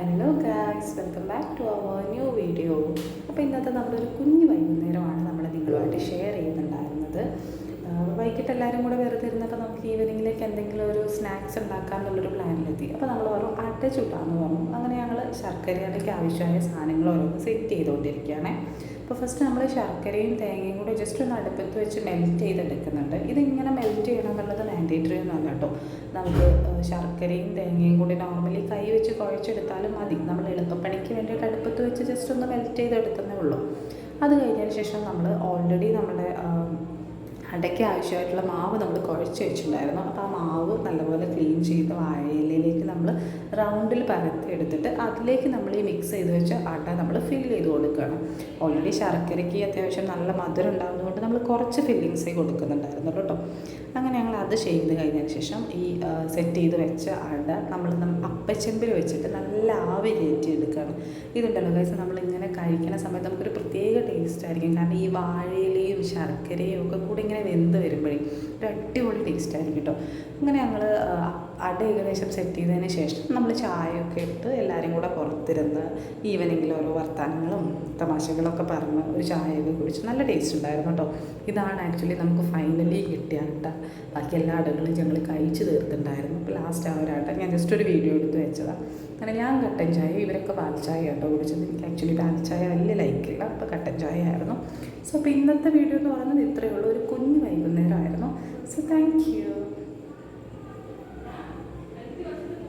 Hello guys welcome back to our new video അപ്പോൾ ഇന്നത്തെ നമ്മളൊരു കുഞ്ഞു വൈകുന്നേരമാണ് നമ്മൾ നിങ്ങളുമായിട്ട് ഷെയർ ചെയ്യുന്നുണ്ടായിരുന്നത്. വൈകിട്ട് എല്ലാവരും കൂടെ വെറുതെ ഇരുന്നപ്പോൾ നമുക്ക് ഈവനിങ്ങിലേക്ക് എന്തെങ്കിലും ഒരു സ്നാക്സ് ഉണ്ടാക്കാമെന്നുള്ളൊരു പ്ലാനിലെത്തി അപ്പോൾ നമ്മൾ ഓരോ ചുട്ടാന്ന് പറഞ്ഞു. അങ്ങനെ ഞങ്ങൾ ശർക്കരയിലേക്ക് ആവശ്യമായ സാധനങ്ങൾ ഓരോന്ന് സെറ്റ് ചെയ്തുകൊണ്ടിരിക്കുകയാണേ അപ്പോൾ ഫസ്റ്റ് നമ്മൾ ശർക്കരയും തേങ്ങയും കൂടെ ജസ്റ്റ് ഒന്ന് അടുപ്പത്ത് വെച്ച് മെൽറ്റ് ചെയ്തെടുക്കുന്നുണ്ട്. ഇതിങ്ങനെ മെൽറ്റ് ചെയ്യണം എന്നുള്ളത് മാൻഡേറ്ററി ഒന്നുമല്ല കേട്ടോ. നമുക്ക് ശർക്കരയും തേങ്ങയും കൂടി നോർമലി കൈ വെച്ച് കുഴച്ചെടുത്താലും മതി. നമ്മൾ എളുപ്പപ്പണിക്ക് വേണ്ടിയിട്ട് അടുപ്പത്ത് വെച്ച് ജസ്റ്റ് ഒന്ന് മെൽറ്റ് ചെയ്തെടുക്കുന്നേ ഉള്ളൂ. അത് കഴിഞ്ഞതിന് ശേഷം നമ്മൾ ഓൾറെഡി നമ്മുടെ അടയ്ക്ക് ആവശ്യമായിട്ടുള്ള മാവ് നമ്മൾ കുഴച്ച് വെച്ചിട്ടുണ്ടായിരുന്നു. അപ്പോൾ ആ മാവ് നല്ലപോലെ ക്ലീൻ ചെയ്ത് വാഴയിലയിലേക്ക് നമ്മൾ റൗണ്ടിൽ പരത്തി എടുത്തിട്ട് അതിലേക്ക് നമ്മൾ ഈ മിക്സ് ചെയ്ത് വെച്ച ആട്ട നമ്മൾ ഫിൽ ചെയ്ത് കൊടുക്കുകയാണ്. ഓൾറെഡി ശർക്കരയ്ക്ക് അത്യാവശ്യം നല്ല മധുരം ഉണ്ടാകുന്നതുകൊണ്ട് നമ്മൾ കുറച്ച് ഫില്ലിങ്സേ കൊടുക്കുന്നുണ്ടായിരുന്നു കേട്ടോ. അങ്ങനെ ഞങ്ങൾ അത് ചെയ്ത് കഴിഞ്ഞതിന് ശേഷം ഈ സെറ്റ് ചെയ്ത് വെച്ച അട നമ്മൾ അപ്പച്ചെമ്പിൽ വെച്ചിട്ട് നല്ല ആവി കയറ്റി എടുക്കുകയാണ്. ഇതുണ്ടല്ലോ ഗൈസ് നമ്മളിങ്ങനെ കഴിക്കുന്ന സമയത്ത് നമുക്കൊരു പ്രത്യേക ടേസ്റ്റ് ആയിരിക്കും. കാരണം ഈ വാഴയിലയും ശർക്കരയും ഒക്കെ കൂടി ഇങ്ങനെ വെന്ത് വരുമ്പോഴേ ഒരു അടിപൊളി ടേസ്റ്റ് ആയിരിക്കും കേട്ടോ. അങ്ങനെ ഞങ്ങൾ അട ഏകദേശം സെറ്റ് ചെയ്തതിന് ശേഷം നമ്മൾ ചായയൊക്കെ എടുത്ത് എല്ലാവരും കൂടെ പുറത്തിരുന്ന് ഈവനിങ്ങിൽ ഓരോ വർത്തമാനങ്ങളും തമാശകളൊക്കെ പറഞ്ഞ് ഒരു ചായയൊക്കെ കുടിച്ച് നല്ല ടേസ്റ്റ് ഉണ്ടായിരുന്നു കേട്ടോ ഇതാണ് ആക്ച്വലി നമുക്ക് ഫൈനലി കിട്ടിയ അട്ട. ബാക്കി എല്ലാ അടകളും ഞങ്ങൾ കഴിച്ച് തീർത്തിട്ടുണ്ടായിരുന്നു. അപ്പോൾ ലാസ്റ്റ് ആ ഒരു അട ഞാൻ ജസ്റ്റ് ഒരു വീഡിയോ എടുത്ത് വെച്ചതാണ് അങ്ങനെ ഞാൻ കട്ടൻ ചായ ഇവരൊക്കെ പാൽ ചായ കേട്ടോ കുടിച്ചത്. എനിക്ക് ആക്ച്വലി പാൽ ചായ വലിയ ലൈക്കില്ല അപ്പോൾ കട്ടൻ ചായ ആയിരുന്നു. സോ അപ്പോൾ ഇന്നത്തെ വീഡിയോ എന്ന് പറയുന്നത് ഇത്രയേ ഉള്ളൂ. ഒരു കുഞ്ഞ് വൈകുന്നേരമായിരുന്നു. So thank you